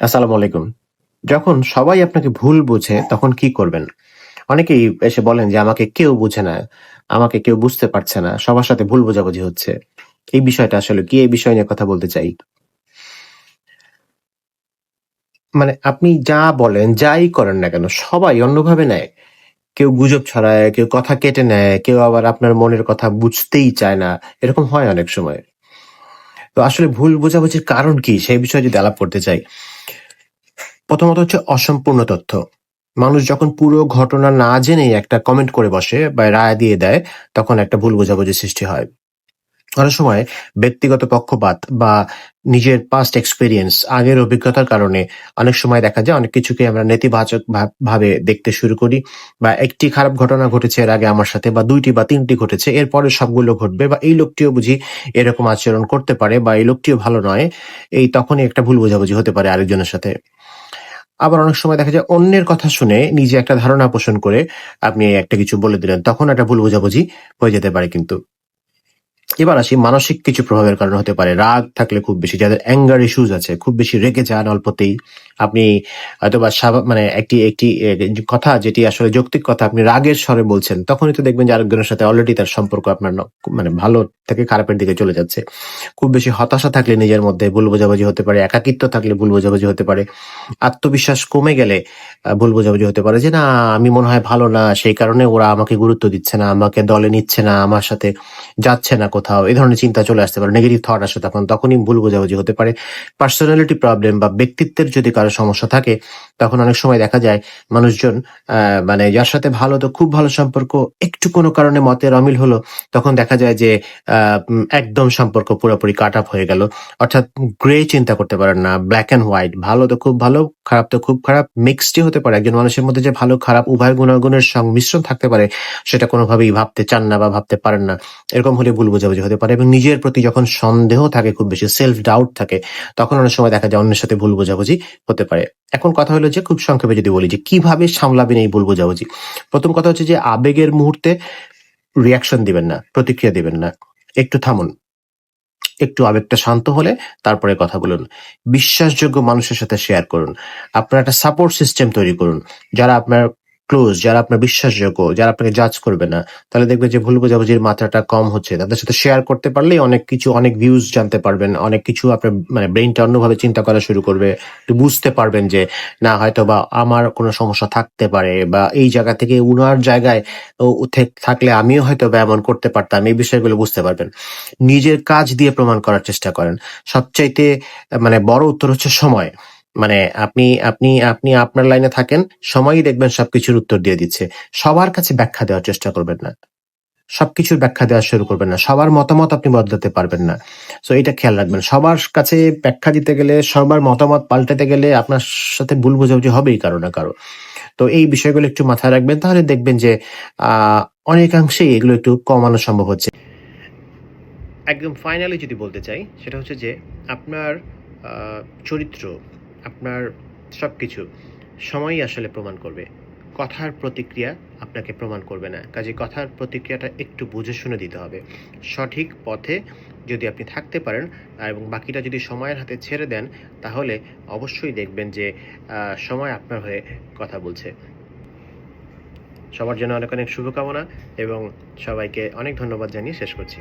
আসসালামু আলাইকুম। যখন সবাই আপনাকে ভুল বোঝে, তখন কি করবেন? অনেকেই এসে বলেন যে, আমাকে কেউ বুঝে না, আমাকে কেউ বুঝতে পারছে না, সবার সাথে ভুল বোঝাবুঝি হচ্ছে। এই বিষয়টা আসলে কি? এই বিষয় নিয়ে কথা বলতে চাই। মানে আপনি যা বলেন, যাই করেন না কেন, সবাই অন্যভাবে নেয়। কেউ গুজব ছড়ায়, কেউ কথা কেটে নেয়, কেউ আবার আপনার মনের কথা বুঝতেই চায় না। এরকম হয় অনেক সময়। তো আসলে ভুল বোঝাবুঝির কারণ কি? সেই বিষয়ে যদি আলাপ করতে চাই। প্রথমত হচ্ছে অসম্পূর্ণ তথ্য। মানুষ যখন পুরো ঘটনা না জেনেই একটা কমেন্ট করে বসে বা রায় দিয়ে দেয়, তখন একটা ভুল বোঝাবুঝি সৃষ্টি হয়। অনেক সময় ব্যক্তিগত পক্ষপাত বা নিজের পাস্ট এক্সপিরিয়েন্স আগের অভিজ্ঞতার কারণে অনেক সময় দেখা যায় অনেক কিছুকে আমরা নেতিবাচক ভাব- দেখতে শুরু করি বা একটি খারাপ ঘটনা ঘটেছে এর আগে আমার সাথে বা দুইটি বা তিনটি ঘটেছে, এরপরে সবগুলো ঘটবে বা এই লোকটিও বুঝি এরকম আচরণ করতে পারে বা এই লোকটিও ভালো নয়, এই তখনই একটা ভুল বোঝাবুঝি হতে পারে আরেকজনের সাথে। আবার অনেক সময় দেখা যায় অন্যের কথা শুনে নিজে একটা ধারণা পোষণ করে আপনি একটা কিছু বলে দিলেন, তখন একটা ভুল বোঝাবুঝি হয়ে যেতে পারে কিন্তু। এবার আসি মানসিক কিছু প্রভাবের কারণে হতে পারে। রাগ থাকলে খুব বেশি, যাদের অ্যাঙ্গার ইস্যুজ আছে, খুব বেশি রেগে যান অল্পতেই। আপনি হয়তোবা মানে একটি একটি কথা যেটি আসলে যৌক্তিক কথা, আপনি রাগের স্বরে বলছেন, তখনই তো দেখবেন যে আরেকজনের সাথে অলরেডি তার সম্পর্ক আপনার মানে ভালো থেকে খারাপের দিকে চলে যাচ্ছে। খুব বেশি হতাশা থাকলে নিজের মধ্যে ভুল বোঝাবুঝি হতে পারে, একাকিত্ব থাকলে ভুল বোঝাবুঝি হতে পারে, আত্মবিশ্বাস কমে গেলে ভুল বোঝাবুঝি হতে পারে যে, না, আমি মনে হয় ভালো না, সেই কারণে ওরা আমাকে গুরুত্ব দিচ্ছে না, আমাকে দলে নিচ্ছে না, আমার সাথে যাচ্ছে না কোথাও। এই ধরনের চিন্তা চলে আসতে পারে নেগেটিভ থট আসে, তখন তখনই ভুল বোঝাবুঝি হতে পারে। পার্সোনালিটি প্রবলেম বা ব্যক্তিত্বের যদি কারও সমস্যা থাকে, তখন অনেক সময় দেখা যায় মানুষজন মানে যার সাথে ভালো তো খুব ভালো সম্পর্ক, একটু কোনো কারণে মতের অমিল হলো, তখন দেখা যায় যে একদম সম্পর্ক পুরোপুরি কাট আপ হয়ে গেল। অর্থাৎ গ্রে চিন্তা করতে পারেন না ব্ল্যাক অ্যান্ড হোয়াইট ভালো তো খুব ভালো খারাপ তো খুব খারাপ মিক্সডই হতে পারে। একজন মানুষের মধ্যে যে ভালো, খারাপ উভয় গুণাগুণের সংমিশ্রণ থাকতে পারে, সেটা কোনোভাবেই ভাবতে চান না বা ভাবতে পারেন না। এরকম হলে ভুল বোঝাবুঝি হতে পারে এবং নিজের প্রতি যখন সন্দেহ থাকে খুব বেশি সেলফ ডাউট থাকে, তখন অনেক সময় দেখা যায় অন্যের সাথে ভুল বোঝাবুঝি হতে পারে। এখন কথা হলো যে, খুব সংক্ষেপে যদি বলি যে, কীভাবে সামলাবেন এই ভুল বোঝাবুঝি? প্রথম কথা হচ্ছে যে, আবেগের মুহূর্তে রিয়াকশন দিবেন না, প্রতিক্রিয়া দিবেন না। একটু থামুন। একটু আবেগটা শান্ত হলে তারপরে কথা বলুন। বিশ্বাসযোগ্য মানুষের সাথে শেয়ার করুন। আপনার একটা সাপোর্ট সিস্টেম তৈরি করুন। যারা আপনার ক্লোজ যারা আপনার বিশ্বাসযোগ্য, যারা আপনাকে জাজ করবে না, তাহলে দেখবেন যে ভুল বোঝাবুঝির মাত্রাটা কম হচ্ছে। তাদের সাথে শেয়ার করতে পারলেই অনেক কিছু, অনেক ভিউজ জানতে পারবেন, অনেক কিছু আপনার মানে ব্রেনটা অন্যভাবে চিন্তা করা শুরু করবে, একটু বুঝতে পারবেন যে, না হয়তো বা আমার কোনো সমস্যা থাকতে পারে বা এই জায়গা থেকে উনার জায়গায় থাকলে আমিও হয়তো বা এমন করতে পারতাম, এই বিষয়গুলো বুঝতে পারবেন। নিজের কাজ দিয়ে প্রমাণ করার চেষ্টা করেন। সবচাইতে মানে বড় উত্তর হচ্ছে সময়। মানে আপনি আপনি আপনি আপনার লাইনে থাকেন, সময়ই দেখবেন সবকিছুর উত্তর দিয়ে দিচ্ছে। সবার কাছে ব্যাখ্যা দেওয়ার চেষ্টা করবেন না। সবকিছুর ব্যাখ্যা দেওয়া শুরু করবেন না। সবার মতামত আপনি বদলাতে পারবেন না। তো এটা খেয়াল রাখবেন। সবার কাছে ব্যাখ্যা দিতে গেলে, সবার মতামত পাল্টাতে গেলে আপনার সাথে ভুল বোঝাবুঝি হবেই কারও না কারও। তো এই বিষয়গুলো একটু মাথায় রাখবেন, তাহলে দেখবেন যে আহ অনেকাংশেই এগুলো একটু কমানো সম্ভব হচ্ছে। একদম ফাইনালি যদি বলতে চাই, সেটা হচ্ছে যে, আপনার চরিত্র আপনার সব কিছু সময়ই আসলে প্রমাণ করবে। কথার প্রতিক্রিয়া আপনাকে প্রমাণ করবে না। কাজে কথার প্রতিক্রিয়াটা একটু বুঝে শুনে দিতে হবে। সঠিক পথে যদি আপনি থাকতে পারেন এবং বাকিটা যদি সময়ের হাতে ছেড়ে দেন, তাহলে অবশ্যই দেখবেন যে সময় আপনার হয়ে কথা বলছে। সবার জন্য অনেক অনেক শুভকামনা এবং সবাইকে অনেক ধন্যবাদ জানিয়ে শেষ করছি।